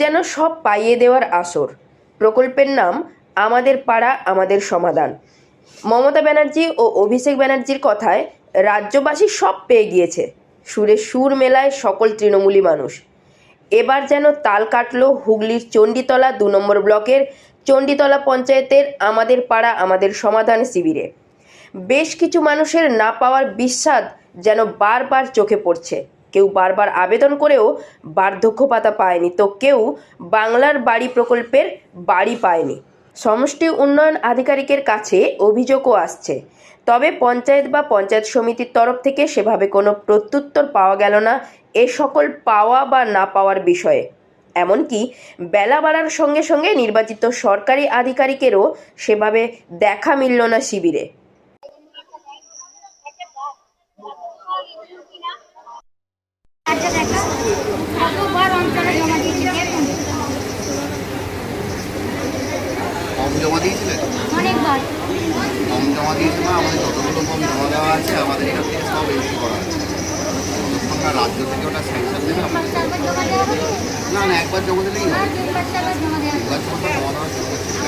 যেন সব পাইয়ে দেওয়ার আসর। প্রকল্পের নাম আমাদের পাড়া, আমাদের সমাধান। মমতা ব্যানার্জি ও অভিষেক ব্যানার্জির কথায় রাজ্যবাসী সব পেয়ে গিয়েছে। সুরে সুর মেলায় সকল তৃণমূলী মানুষ। এবার যেন তাল কাটল হুগলির চণ্ডীতলা দু নম্বর ব্লকের চণ্ডীতলা পঞ্চায়েতের আমাদের পাড়া, আমাদের সমাধান শিবিরে। বেশ কিছু মানুষের না পাওয়ার বিস্বাদ যেন বারবার চোখে পড়ছে। কেউ বারবার আবেদন করেও বার্ধক্য ভাতা পায়নি। তো কেউ বাংলার বাড়ি প্রকল্পের বাড়ি পায়নি। সমষ্টি উন্নয়ন আধিকারিকের কাছে অভিযোগও আসছে। তবে পঞ্চায়েত বা পঞ্চায়েত সমিতির তরফ থেকে সেভাবে কোনো প্রত্যুত্তর পাওয়া গেল না এ সকল পাওয়া বা না পাওয়ার বিষয়ে। এমনকি বেলা বাড়ার সঙ্গে সঙ্গে নির্বাচিত সরকারি আধিকারিকেরও সেভাবে দেখা মিলল না শিবিরে। কতবার অঞ্চলে জমা দিয়েছি ফর্ম জমা দিয়েছিলেন অনেকবার। ফর্ম জমা দিয়েছিলাম আমাদের যতগুলো ফর্ম জমা দেওয়া আছে আমাদের এখান থেকে সব এন্ট্রি করা আছে। যতক্ষণ রাজ্য থেকে ওটা স্যাংশন দেবে তিনবার আমাদের চারবার জমা দেওয়া হবে? না না একবার জমা দিলেই হবে। তিনবার চারবার জমা দেওয়া হবে। একবার জমা জমা দেওয়ার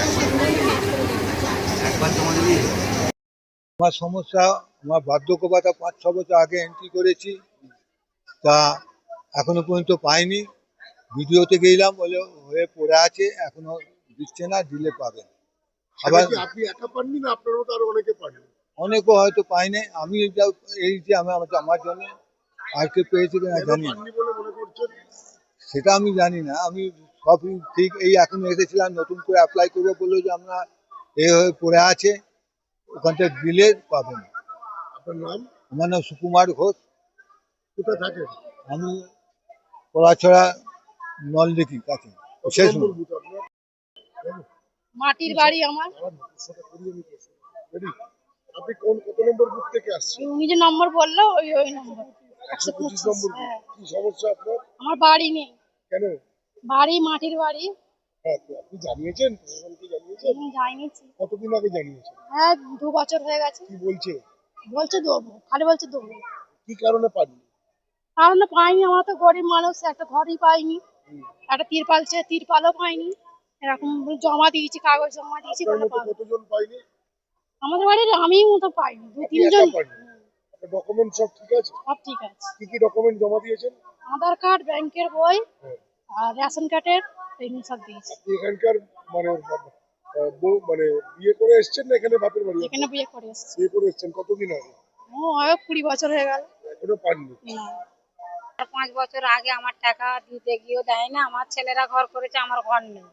একবার জমা দিলেই হবে। একবার জমা দিলেই হবে। আমার সমস্যা আমার বার্ধক্য ভাতা পাঁচ ছ বছর আগে এন্ট্রি করেছি। তা এখনও পর্যন্ত পাইনি। ভিডিওতে গেলাম বলে হয়ে পড়ে আছে এখনও দিচ্ছে না দিলে পাবেন আবার আপনি একা পাননি না আপনার মতো আরও অনেকে পাননি? অনেকেও হয়তো পাইনি আমি এই যে আমি আমার জন্য আর কে পেয়েছে কিনা জানি সেটা আমি জানি না। আমি সবই ঠিক এই এখন এসেছিলাম নতুন করে অ্যাপ্লাই করব বলল যে আমরা এ হয়ে পড়ে আছে। ওখান থেকে দিলে পাবেন। আপনার নাম? আমার নাম সুকুমার ঘোষ। কোথায় আমি পড়াছড়া নলদিঘি কাছে। শেষ মাটির বাড়ি আমার। আমার সেটা করিয়ে নিতে এসো। Ready? আপনি কোন কত নম্বর বুথ থেকে আসছেন? উনি যে নম্বর বলল ওই ওই নম্বর। একশো পঁচিশ নম্বর হ্যাঁ। কি সমস্যা আপনার? আমার বাড়ি নেই। কেন? বাড়ি মাটির বাড়ি। হ্যাঁ আপনি জানিয়েছেন? প্রশাসনকে জানিয়েছেন? আমি কতদিন আগে জানিয়েছেন? হ্যাঁ দু বছর হয়ে গেছে। কি বলছে? বলছে দেবো খালি বলছে দেবো। কি কারণে পাননি? কারণ পাইনি আমার তো গরিব মানুষ একটা ঘরই পাইনি। একটা তিরপাল চেয়ে তিরপালও পাইনি। এরকম জমা দিয়েছি কাগজ জমা দিয়েছি কোনো কতজন পাইনি? আমাদের বাড়ির আমি মতো পাইনি দু তিনজন। ডকুমেন্ট সব ঠিক আছে? সব ঠিক আছে। কি কি ডকুমেন্ট জমা দিয়েছেন? আধার কার্ড ব্যাংকের বই হ্যাঁ। আর রেশন কার্ডের এগুলো সব দিয়েছি। এখানকার মানে মানে বিয়ে করে এসেছেন না এখানে বাপের বাড়ি? এখানে বিয়ে করে এসেছি। বিয়ে করে এসেছেন কতদিন আগে? ও হয় কুড়ি বছর হয়ে গেল। এখনও পাননি? না। আর পাঁচ বছর আগে আমার টাকা দিতে গিয়েও দেয় না আমার ছেলেরা ঘর করেছে আমার ঘর নেই।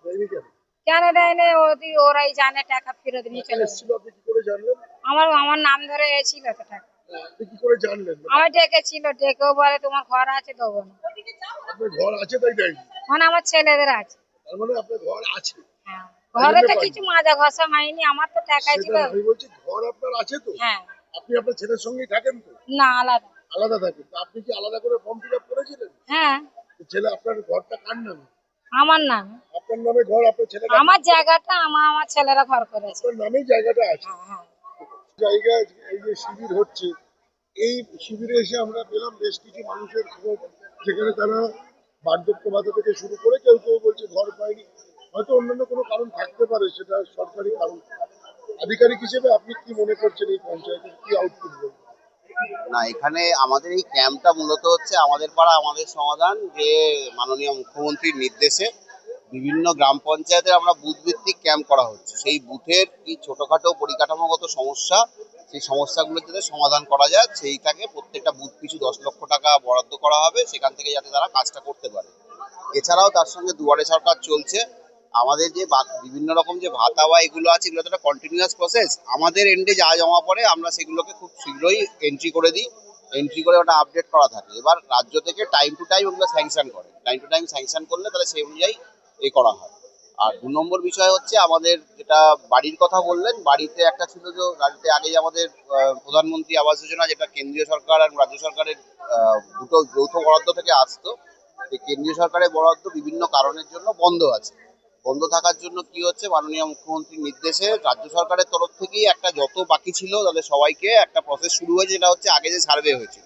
কেন? দেয় না ওদি ওরাই জানে টাকা ফেরত নিয়ে চলে আমার আমার নাম ধরে এসেছিল তো টাকা। জানলেন? আমার ডেকেছিল ডেকেও বলে তোমার ঘর আছে দেবো না। ঘর আছে তাই দেয়নি? মানে আমার ছেলেদের আছে। তার মানে আপনার ঘর আছে। হ্যাঁ ঘরে তো কিছু মাজা ঘষা হয়নি আমার তো টাকাই ছিল। আমি বলছি ঘর আপনার আছে তো? হ্যাঁ। আপনি আপনার ছেলের সঙ্গেই থাকেন তো? না আলাদা। আলাদা থাকেন তো আপনি কি আলাদা করে ফর্ম ফিল আপ করেছিলেন? হ্যাঁ। ছেলে আপনার ঘরটা কার নামে? আমার নাম। আপনার নামে ঘর আপনার ছেলে আমার জায়গাটা আমার আমার ছেলেরা ঘর করেছে। আপনার নামেই জায়গাটা আছে। হ্যাঁ হ্যাঁ। জায়গা এই যে শিবির হচ্ছে এই শিবিরে এসে আমরা পেলাম বেশ কিছু মানুষের খবর। যেখানে তারা বার্ধক্য ভাতা থেকে শুরু করে কেউ কেউ বলছে ঘর পায়নি। হয়তো অন্যান্য কোনো কারণ থাকতে পারে সেটা সরকারি কারণ। আধিকারিক হিসেবে আপনি কি মনে করছেন এই পঞ্চায়েতের কি আউটপুট বলবেন? না, এখানে আমাদের এই ক্যাম্পটা মূলত হচ্ছে আমাদের পাড়া, আমাদের সমাধান, যে মাননীয় মুখ্যমন্ত্রীর নির্দেশে বিভিন্ন গ্রাম পঞ্চায়েতের আমরা বুথ ভিত্তিক ক্যাম্প করা হচ্ছে। সেই বুথের কি ছোটোখাটো পরিকাঠামোগত সমস্যা, সেই সমস্যাগুলো যাতে সমাধান করা যায়, সেইটাকে প্রত্যেকটা বুথ পিছু দশ লক্ষ টাকা বরাদ্দ করা হবে, সেখান থেকে যাতে তারা কাজটা করতে পারে। এছাড়াও তার সঙ্গে দুয়ারে সরকার চলছে আমাদের যে বিভিন্ন রকম যে ভাতা বা এগুলো আছে, এগুলো তো একটা কন্টিনিউয়াস প্রসেস আমাদের এন্ডে যা জমা পড়ে, আমরা সেগুলোকে খুব শীঘ্রই এন্ট্রি করে দিই। এন্ট্রি করে ওটা আপডেট করা থাকে। এবার রাজ্য থেকে টাইম টু টাইম ওগুলো স্যাংশন করে। টাইম টু টাইম স্যাংশন করলে তাহলে সেই অনুযায়ী এ করা হয়। আর দু নম্বর বিষয় হচ্ছে আমাদের যেটা বাড়ির কথা বললেন, বাড়িতে একটা ছিল যে বাড়িতে আগে আমাদের প্রধানমন্ত্রী আবাস যোজনা, যেটা কেন্দ্রীয় সরকার আর রাজ্য সরকারের দুটো যৌথ বরাদ্দ থেকে আসতো কেন্দ্রীয় সরকারের বরাদ্দ বিভিন্ন কারণের জন্য বন্ধ আছে। বন্ধ থাকার জন্য কি হচ্ছে? মাননীয় মুখ্যমন্ত্রীর নির্দেশে রাজ্য সরকারের তরফ থেকেই একটা যত বাকি ছিল তাদের সবাইকে একটা প্রসেস শুরু হয়েছে যেটা হচ্ছে আগে যে সার্ভে হয়েছিল।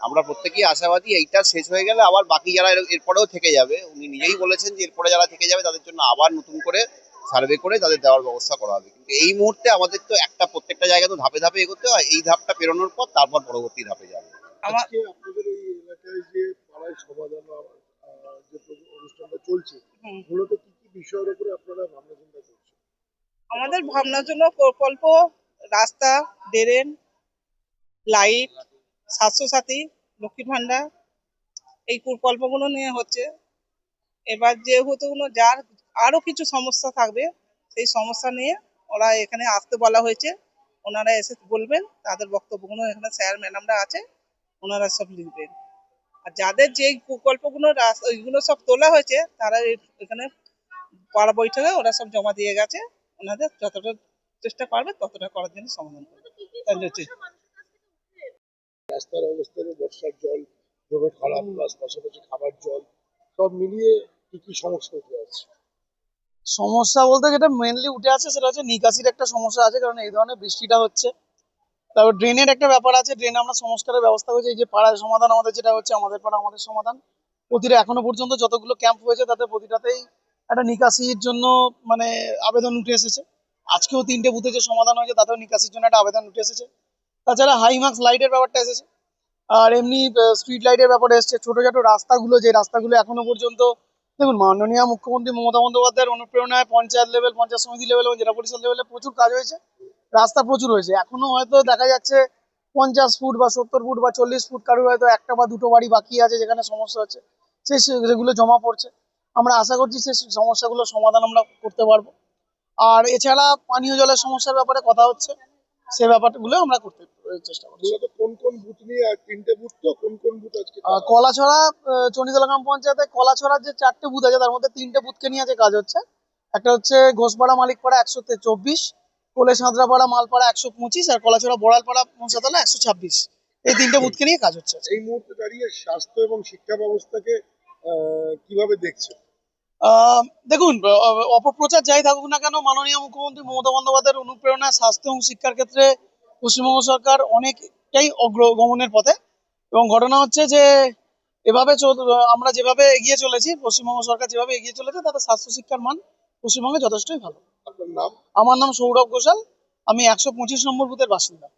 আমরা প্রত্যেকেই আশাবাদী এইটা শেষ হয়ে গেলে আবার বাকি যারা এরপরেও থেকে যাবে উনি নিজেই বলেছেন যে এরপরে যারা থেকে যাবে তাদের জন্য আবার নতুন করে সার্ভে করে তাদের দেওয়ার ব্যবস্থা করা হবে। কিন্তু এই মুহূর্তে আমাদের তো একটা প্রত্যেকটা জায়গা তো ধাপে ধাপে এগোতে হয় এই ধাপটা পেরোনোর পর তারপর পরবর্তী ধাপে যাবে। আমার আপনাদের এই এলাকায় যে পাড়ায় সমাধান যে অনুষ্ঠানটা চলছে মূলত বিষয়ের উপরে আপনারা ভাবনা চিন্তা করছেন? আমাদের ভাবনার জন্য প্রকল্প, রাস্তা, ড্রেন, লাইট, স্বাস্থ্যসাথী লক্ষ্মীর ভান্ডার এই প্রকল্পগুলো নিয়ে হচ্ছে। এবার যেহেতু যার আরও কিছু সমস্যা থাকবে, সেই সমস্যা নিয়ে ওরা এখানে আসতে বলা হয়েছে। ওনারা এসে বলবেন, তাদের বক্তব্যগুলো এখানে স্যার, ম্যাডামরা আছে, ওনারা সব লিখবেন। আর যাদের যেই প্রকল্পগুলো ওইগুলো সব তোলা হয়েছে, তারা এখানে পাড়া বৈঠকে ওরা সব জমা দিয়ে গেছে। ওনাদের যতটা চেষ্টা পারবে ততটা করার জন্য সমাধান করবে। রাস্তার অবস্থা বর্ষার জল জমে খারাপ প্লাস পাশাপাশি খাবার জল সব মিলিয়ে কি কি সমস্যা উঠে আসছে সমস্যা বলতে যেটা মেনলি উঠে আছে সেটা হচ্ছে নিকাশির একটা সমস্যা আছে কারণ এই ধরনের বৃষ্টিটা হচ্ছে। তারপর ড্রেনের একটা ব্যাপার আছে ড্রেন আমরা সংস্কারের ব্যবস্থা করেছি। এই যে পাড়ার সমাধান আমাদের যেটা হচ্ছে আমাদের পাড়া আমাদের সমাধান। প্রতিটা এখনও পর্যন্ত যতগুলো ক্যাম্প হয়েছে তাতে প্রতিটাতেই একটা নিকাশির জন্য মানে আবেদন উঠে এসেছে। আজকেও তিনটে বুথে যে সমাধান হয়েছে, তাতেও নিকাশির জন্য একটা আবেদন উঠে এসেছে। তাছাড়া হাই মার্কস লাইটের ব্যাপারটা এসেছে। আর এমনি স্ট্রিট লাইটের ব্যাপারে এসেছে। ছোটো ছোটো রাস্তাগুলো, যে রাস্তাগুলো এখনও পর্যন্ত, দেখুন, মাননীয় মুখ্যমন্ত্রী মমতা বন্দ্যোপাধ্যায়ের অনুপ্রেরণায় পঞ্চায়েত লেভেল পঞ্চায়েত সমিতি লেভেল এবং জেলা পরিষদ লেভেলে প্রচুর কাজ হয়েছে। রাস্তা প্রচুর হয়েছে। এখনও হয়তো দেখা যাচ্ছে পঞ্চাশ ফুট বা সত্তর ফুট বা চল্লিশ ফুট কারোর হয়তো একটা বা দুটো বাড়ি বাকি আছে যেখানে সমস্যা হচ্ছে। সে, সেগুলো জমা পড়ছে। আমরা আশা করছি সে সমস্যাগুলো সমাধান আমরা করতে পারব। আর এছাড়া পানীয় জলের সমস্যার ব্যাপারে কথা হচ্ছে সে ব্যাপারগুলো আমরা করতে চেষ্টা করছি। কোন কোন বুথ নিয়ে তিনটে বুথ তো কোন কোন বুথ আজকে? কলাছড়া চণ্ডীতলা গ্রাম পঞ্চায়েতে কলাছড়ার যে চারটে বুথ আছে তার মধ্যে তিনটে বুথকে নিয়ে আছে কাজ হচ্ছে। একটা হচ্ছে ঘোষপাড়া মালিকপাড়া একশো চব্বিশ কোলে সাঁতরাপাড়া মালপাড়া একশো পঁচিশ আর কলাছড়া বড়ালপাড়া মনসাতলা একশো ছাব্বিশ। এই তিনটে বুথকে নিয়ে কাজ হচ্ছে এই মুহূর্তে দাঁড়িয়ে স্বাস্থ্য এবং শিক্ষা ব্যবস্থাকে আহ, কীভাবে দেখছে দেখুন অপপ্রচার যাই থাকুক না কেন মাননীয় মুখ্যমন্ত্রী মমতা বন্দ্যোপাধ্যায়ের অনুপ্রেরণায় স্বাস্থ্য এবং শিক্ষার ক্ষেত্রে পশ্চিমবঙ্গ সরকার অনেকটাই অগ্রগমনের পথে। এবং ঘটনা হচ্ছে যে এভাবে আমরা যেভাবে এগিয়ে চলেছি পশ্চিমবঙ্গ সরকার যেভাবে এগিয়ে চলেছে তাতে স্বাস্থ্য শিক্ষার মান পশ্চিমবঙ্গে যথেষ্টই ভালো। আমার নাম সৌরভ ঘোষাল আমি একশো পঁচিশ নম্বর বুথের বাসিন্দা।